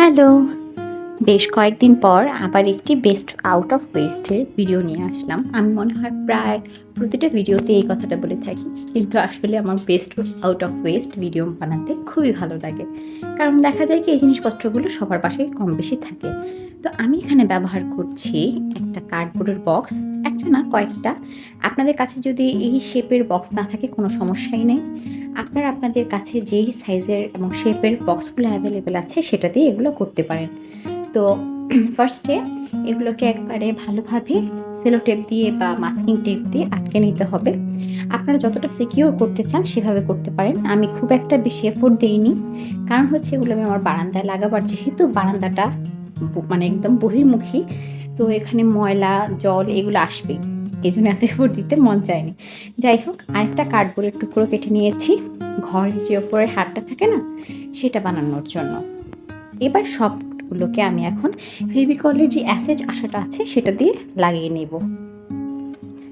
Hello. বেশ কয়েকদিন পর আবার একটি বেস্ট আউট অফ ওয়েস্টের ভিডিও নিয়ে আসলাম। আমি মনে হয় প্রায় প্রতিটা ভিডিওতে এই কথাটা বলে থাকি। কিন্তু আসলে আমার best out of waste video বানাতে খুবই ভালো লাগে। কারণ দেখা যায় কি, এই জিনিসপত্রগুলো সবার পাশে কম বেশি থাকে। তো আমি এখানে ব্যবহার করছি একটা কার্ডবোর্ডের বক্স একটা না কয়েকটা। আপনাদের কাছে যদি এই শেপের বক্স না থাকে, কোনো সমস্যাই নেই। আপনারা আপনাদের কাছে যেই সাইজের এবং শেপের বক্সগুলো অ্যাভেলেবেল আছে, সেটা দিয়ে এগুলো করতে পারেন। তো ফার্স্টে এগুলোকে একবারে ভালোভাবে সেলো টেপ দিয়ে বা মাস্কিং টেপ দিয়ে আটকে নিতে হবে। আপনারা যতটা সিকিউর করতে চান, সেভাবে করতে পারেন। আমি খুব একটা বেশি এফোর্ট দিইনি। কারণ হচ্ছে এগুলো আমি আমার বারান্দায় লাগাবার যেহেতু বারান্দাটা মানে একদম বহির্মুখী, তো এখানে ময়লা, জল এগুলো আসবেই। এই জন্য এত উপর দিতে মন চায়নি। যাই হোক, আরেকটা কার্ডবোর্ডের টুকরো কেটে নিয়েছি। ঘর যে ওপরের হাতটা থাকে না, সেটা বানানোর জন্য। এবার সবগুলোকে আমি এখন ফেভিকলের যে অ্যাসেজ আশাটা আছে, সেটা দিয়ে লাগিয়ে নেব।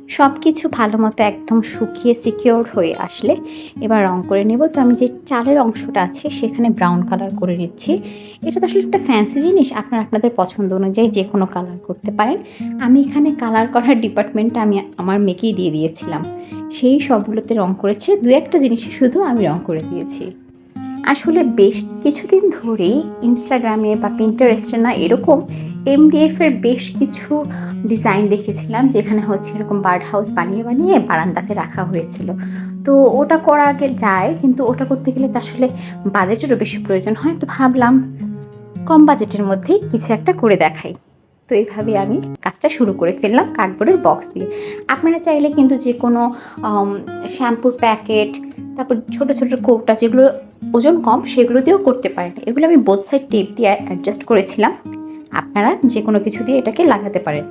সব কিছু ভালো মতো একদম শুকিয়ে সিকিওর হয়ে আসলে এবার রং করে নেব। তো আমি যে চালের অংশটা আছে সেখানে ব্রাউন কালার করে নিচ্ছি। এটা তো আসলে একটা ফ্যান্সি জিনিস, আপনারা আপনাদের পছন্দ অনুযায়ী যে কোনো কালার করতে পারেন। আমি এখানে কালার করার ডিপার্টমেন্টটা আমি আমার মেকেই দিয়ে দিয়েছিলাম। সেই সবগুলোতে রং করেছে। দু একটা জিনিসে শুধু আমি রং করে দিয়েছি। আসলে বেশ কিছুদিন ধরেই ইনস্টাগ্রামে বা পিন্টারেস্টে না এরকম এমডিএফ এর বেশ কিছু ডিজাইন দেখেছিলাম, যেখানে হচ্ছে এরকম বার্ড হাউস বানিয়ে বানিয়ে বারান্দাতে রাখা হয়েছিল। তো ওটা করা আগে যায়, কিন্তু ওটা করতে গেলে তো আসলে বাজেটেরও বেশি প্রয়োজন হয়। তো ভাবলাম কম বাজেটের মধ্যেই কিছু একটা করে দেখাই। তো এইভাবে আমি কাজটা শুরু করে ফেললাম কার্ডবোর্ডের বক্স দিয়ে। আপনারা চাইলে কিন্তু যে কোনো শ্যাম্পুর প্যাকেট তারপর ছোট ছোট কৌটা যেগুলো ওজন কম, সেগুলো দিয়েও করতে পারেন। এগুলো আমি বোথ সাইড টেপ দিয়ে অ্যাডজাস্ট করেছিলাম। আপনারা যে কোনো কিছু দিয়ে এটাকে লাগাতে পারেন।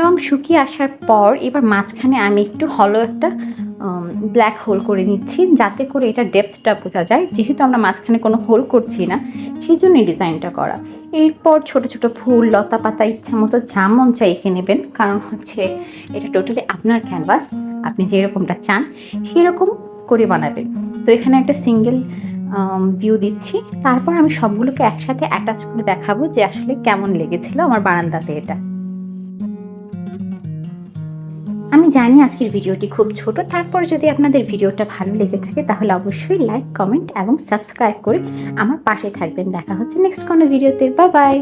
রং শুকিয়ে আসার পর এবার মাঝখানে আমি একটু হলো একটা ব্ল্যাক হোল করে নিচ্ছি যাতে করে এটা ডেপথটা বোঝা যায়। যেহেতু আমরা মাঝখানে কোনো হোল করছি না সেই জন্যই ডিজাইনটা করা। এরপর ছোট ছোট ফুল, লতা পাতা ইচ্ছা মতো যা মন চাই এঁকে নেবেন, কারণ হচ্ছে এটা টোটালি আপনার ক্যানভাস আপনি যেরকমটা চান সেরকম করে বানাবেন। তো এখানে একটা সিঙ্গেল ভিউ দিচ্ছি। তারপর আমি সবগুলোকে একসাথে অ্যাটাচ করে দেখাবো যে আসলে কেমন লেগেছিল আমার বারান্দাতে এটা। আমি জানি আজকের ভিডিওটি খুব ছোট, তারপর যদি আপনাদের ভিডিওটা ভালো লেগে থাকে তাহলে অবশ্যই লাইক কমেন্ট এবং সাবস্ক্রাইব করে আমার পাশে থাকবেন। দেখা হচ্ছে নেক্সট কোনো ভিডিওতে। বা বাই